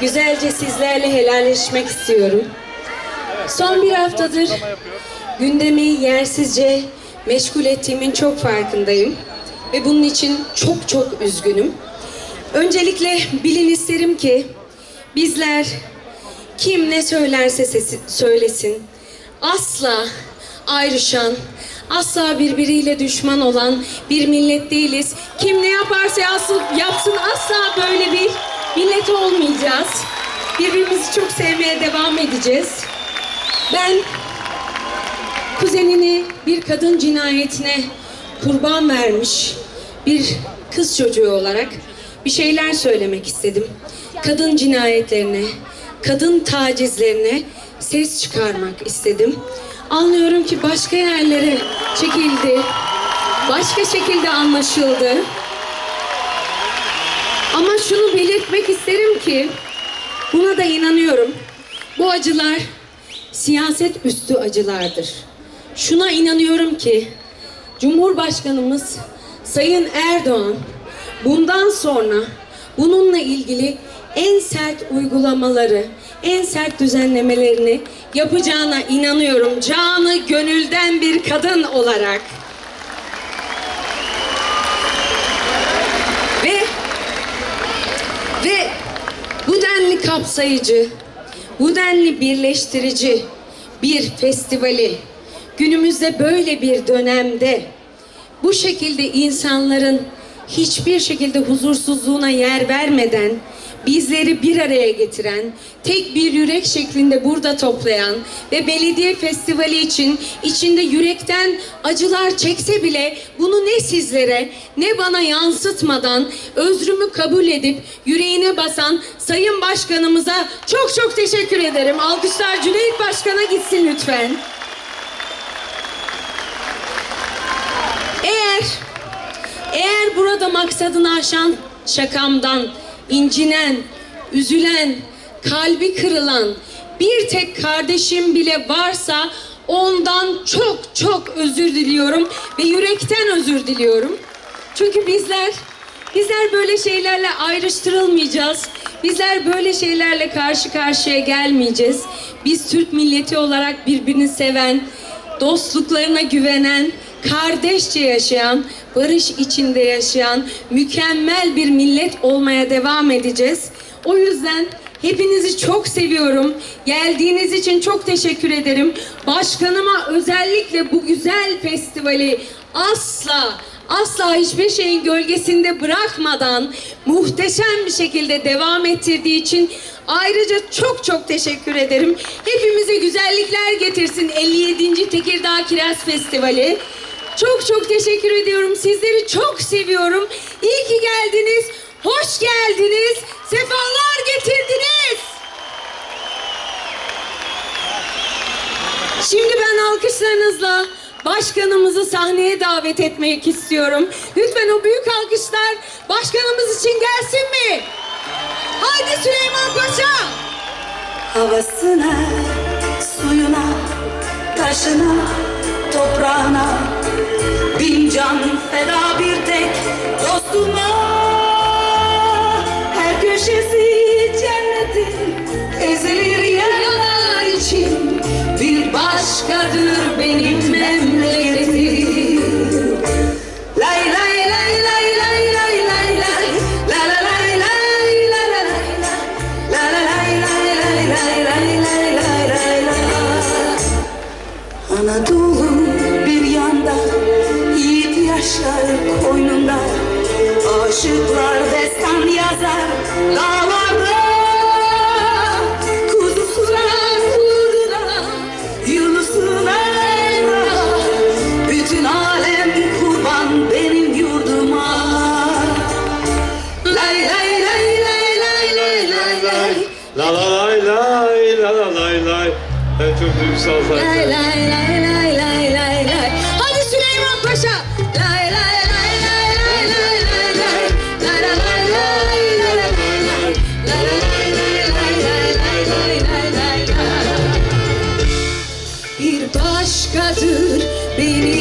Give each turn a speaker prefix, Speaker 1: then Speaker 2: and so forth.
Speaker 1: güzelce sizlerle helalleşmek istiyorum. Son bir haftadır gündemi yersizce meşgul ettiğimin çok farkındayım. Ve bunun için çok çok üzgünüm. Öncelikle bilin isterim ki bizler kim ne söylerse sesi- söylesin asla ayrışan, asla birbiriyle düşman olan bir millet değiliz. Kim ne yaparsa yapsın, yapsın asla böyle bir millet olmayacağız. Birbirimizi çok sevmeye devam edeceğiz. Ben kuzenini bir kadın cinayetine kurban vermiş bir kız çocuğu olarak bir şeyler söylemek istedim. Kadın cinayetlerine, kadın tacizlerine ses çıkarmak istedim. Anlıyorum ki başka yerlere çekildi. Başka şekilde anlaşıldı. Ama şunu belirtmek isterim ki buna da inanıyorum. Bu acılar siyaset üstü acılardır. Şuna inanıyorum ki Cumhurbaşkanımız Sayın Erdoğan bundan sonra bununla ilgili en sert uygulamaları, en sert düzenlemelerini yapacağına inanıyorum. Canı gönülden bir kadın olarak. Ve ve bu denli kapsayıcı, bu denli birleştirici bir festivali. Günümüzde böyle bir dönemde bu şekilde insanların hiçbir şekilde huzursuzluğuna yer vermeden bizleri bir araya getiren, tek bir yürek şeklinde burada toplayan ve belediye festivali için içinde yürekten acılar çekse bile bunu ne sizlere ne bana yansıtmadan özrümü kabul edip yüreğine basan Sayın Başkanımıza çok çok teşekkür ederim. Alkışlar Cüneyt Başkan'a gitsin lütfen. Eğer eğer burada maksadını aşan şakamdan incinen, üzülen, kalbi kırılan bir tek kardeşim bile varsa ondan çok çok özür diliyorum ve yürekten özür diliyorum. Çünkü bizler bizler böyle şeylerle ayrıştırılmayacağız. Bizler böyle şeylerle karşı karşıya gelmeyeceğiz. Biz Türk milleti olarak birbirini seven, dostluklarına güvenen, kardeşçe yaşayan, barış içinde yaşayan mükemmel bir millet olmaya devam edeceğiz. O yüzden hepinizi çok seviyorum. Geldiğiniz için çok teşekkür ederim. Başkanıma özellikle bu güzel festivali asla asla hiçbir şeyin gölgesinde bırakmadan muhteşem bir şekilde devam ettirdiği için ayrıca çok çok teşekkür ederim. Hepimize güzellikler getirsin 57. Tekirdağ Kiraz Festivali. Çok çok teşekkür ediyorum. Sizleri çok seviyorum. İyi ki geldiniz. Hoş geldiniz. Sefalar getirdiniz. Şimdi ben alkışlarınızla başkanımızı sahneye davet etmek istiyorum. Lütfen o büyük alkışlar başkanımız için gelsin mi? Haydi Süleyman Paşa.
Speaker 2: Havasına, suyuna, taşına, toprağına can feda bir tek dostuma. Her köşesi lay.
Speaker 3: Evet çok duygusal zaten.
Speaker 1: Lay lay lay lay lay lay lay. Hadi Süleyman Paşa. Bir başkadır benim